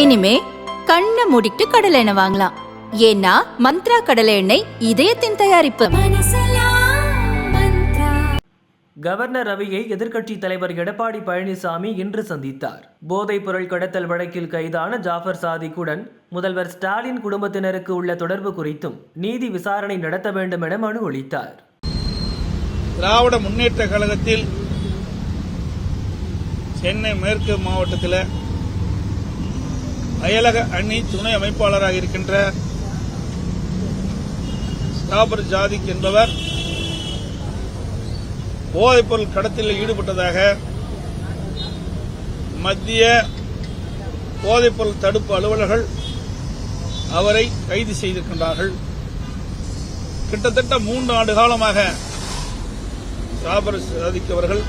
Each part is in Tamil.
இனிமே கண்ணை மூடிட்டு கடலை எண்ணெய் வாங்கலாம். ஏன்னா மந்த்ரா கடலை எண்ணெய் இதயத்தின் தயாரிப்பு. கவர்னர் ரவியை எதிர்க்கட்சி தலைவர் எடப்பாடி பழனிசாமி இன்று சந்தித்தார். போதைப் பொருள் கடத்தல் வழக்கில் கைதான ஜாஃபர் சாதிக்குடன் முதல்வர் ஸ்டாலின் குடும்பத்தினருக்கு உள்ள தொடர்பு குறித்தும் நீதி விசாரணை நடத்த வேண்டும் என மனு அளித்தார். திராவிட முன்னேற்ற கழகத்தில் சென்னை மேற்கு மாவட்டத்தில் அயலக அணி துணை அமைப்பாளராக இருக்கின்ற ஸ்டாபர் ஜாதிக் என்பவர் போதைப்பொருள் கடத்தில் ஈடுபட்டதாக மத்திய போதைப்பொருள் தடுப்பு அலுவலர்கள் அவரை கைது செய்திருக்கின்றார்கள். கிட்டத்தட்ட மூன்று ஆண்டு காலமாக ராபர் சாதிக் அவர்கள்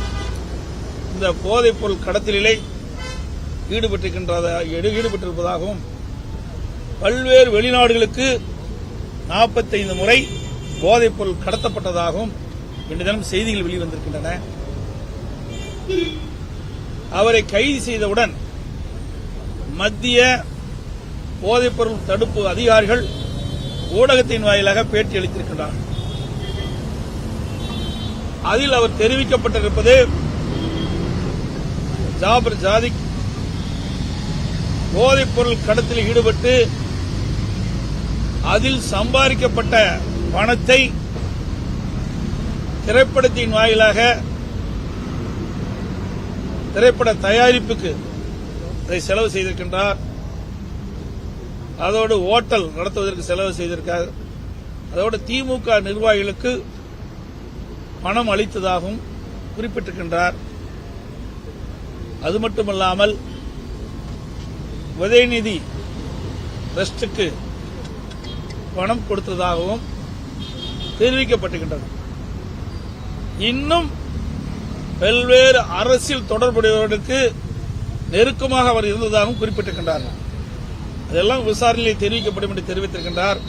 இந்த போதைப்பொருள் கடத்தலிலே ஈடுபட்டிருக்கின்றத ஈடுபட்டிருப்பதாகவும் பல்வேறு வெளிநாடுகளுக்கு நாற்பத்தைந்து முறை போதைப் பொருள் கடத்தப்பட்டதாகவும் இன்று தினம் செய்திகள் வெளிவந்திருக்கின்றன. அவரை கைது செய்தவுடன் மத்திய போதைப்பொருள் தடுப்பு அதிகாரிகள் ஊடகத்தின் வாயிலாக பேட்டி அளித்திருக்கிறார் அதில் அவர் தெரிவிக்கப்பட்டிருப்பது ஜாபர் ஜாதிக் போதைப் பொருள் கடத்தில் ஈடுபட்டு அதில் சம்பாதிக்கப்பட்ட பணத்தை திரைப்படத்தின் வாயிலாக திரைப்பட தயாரிப்புக்கு அதை செலவு செய்திருக்கின்றார். அதோடு ஓட்டல் நடத்துவதற்கு செலவு செய்திருக்கார். அதோடு திமுக நிர்வாகிகளுக்கு பணம் அளித்ததாகவும் குறிப்பிட்டிருக்கின்றார். அது மட்டுமல்லாமல் உதயநிதி ட்ரஸ்டுக்கு பணம் கொடுத்ததாகவும் தெரிவிக்கப்பட்டிருக்கின்றது. இன்னும் பல்வேறு அரசியல் தொடர்புடையவர்களுக்கு நெருக்கமாக அவர் இருந்ததாகவும் குறிப்பிட்டிருக்கின்றார். அதெல்லாம் விசாரணையில் தெரிவிக்கப்படும் என்று தெரிவித்திருக்கின்றார்.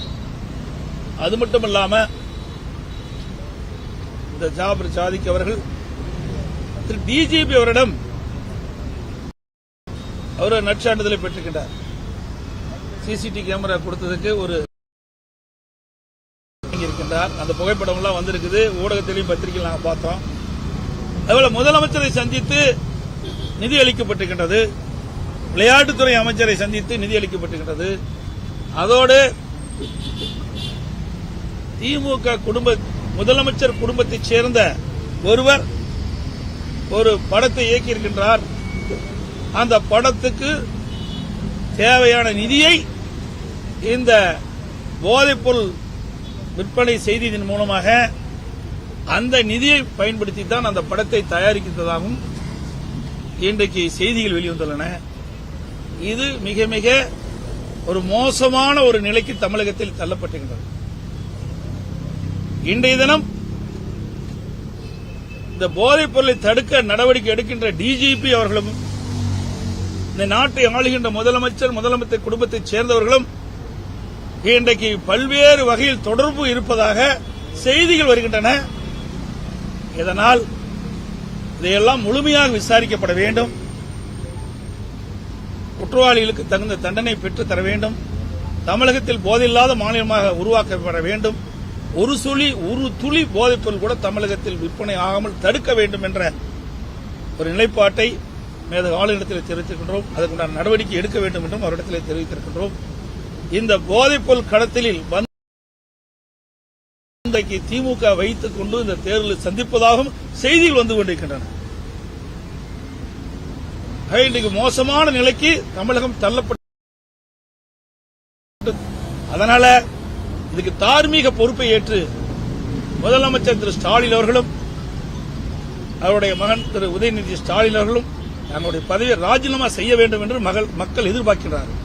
அது மட்டுமல்லாம இந்த ஜாபர் ஜாதிக் அவர்கள் திரு. டிஜிபி அவரிடம் அவர் நற்சான்றிதழை பெற்றுக்கின்றார் சிசிடி கேமரா கொடுத்ததுக்கு ஒரு இருக்கின்றார் அந்த புகைப்படம் எல்லாம் வந்திருக்குது. ஊடகத்திலையும் பத்திரிகையில் நாங்கள் பார்த்தோம். அதுபோல முதலமைச்சரை சந்தித்து நிதி அளிக்கப்பட்டிருக்கின்றது. விளையாட்டுத்துறை அமைச்சரை சந்தித்து நிதி அளிக்கப்பட்டிருக்கின்றது. அதோடு திமுக குடும்ப முதலமைச்சர் குடும்பத்தைச் சேர்ந்த ஒருவர் ஒரு படத்தை இயக்கியிருக்கின்றார். அந்த படத்துக்கு தேவையான நிதியை இந்த போதைப்பொருள் விற்பனை செய்ததன் மூலமாக அந்த நிதியை பயன்படுத்தி தான் அந்த படத்தை தயாரிக்கிறதாகவும் இன்றைக்கு செய்திகள் வெளிவந்துள்ளன. இது மிக மிக ஒரு மோசமான ஒரு நிலைக்கு தமிழகத்தில் தள்ளப்பட்டிருக்கிறது. இன்றைய தினம் இந்த போதைப் பொருளை தடுக்க நடவடிக்கை எடுக்கின்ற டிஜிபி அவர்களும் இந்த நாட்டை ஆளுகின்ற முதலமைச்சர் முதலமைச்சர் குடும்பத்தைச் சேர்ந்தவர்களும் இன்றைக்கு பல்வேறு வகையில் தொடர்பு இருப்பதாக செய்திகள் வருகின்றன. இதனால் இதையெல்லாம் முழுமையாக விசாரிக்கப்பட வேண்டும். குற்றவாளிகளுக்கு தகுந்த தண்டனை பெற்றுத் தர வேண்டும். தமிழகத்தில் போதையில்லாத மாநிலமாக உருவாக்கப்பட வேண்டும். ஒரு சுழி ஒரு துளி போதைப்பொருள் கூட தமிழகத்தில் விற்பனை ஆகாமல் தடுக்க வேண்டும் என்ற ஒரு நிலைப்பாட்டை மேத ஆளுநரிடத்தில் தெரிவித்திருக்கின்றோம். அதற்குண்டான நடவடிக்கை எடுக்க வேண்டும் என்றும் அவரிடத்தில் தெரிவித்திருக்கின்றோம். இந்த போதைப்பொருள் கடத்தலில் இன்றைக்கு திமுக வைத்துக் கொண்டு இந்த தேர்தலை சந்திப்பதாகவும் செய்திகள் வந்து கொண்டிருக்கின்றன. இன்றைக்கு மோசமான நிலைக்கு தமிழகம் தள்ளப்பட்டு அதனால இதுக்கு தார்மீக பொறுப்பை ஏற்று முதலமைச்சர் திரு ஸ்டாலின் அவர்களும் அவருடைய மகன் திரு உதயநிதி ஸ்டாலின் அவர்களும் தங்களுடைய பதவியை ராஜினாமா செய்ய வேண்டும் என்று மகள் மக்கள் எதிர்பார்க்கிறார்கள்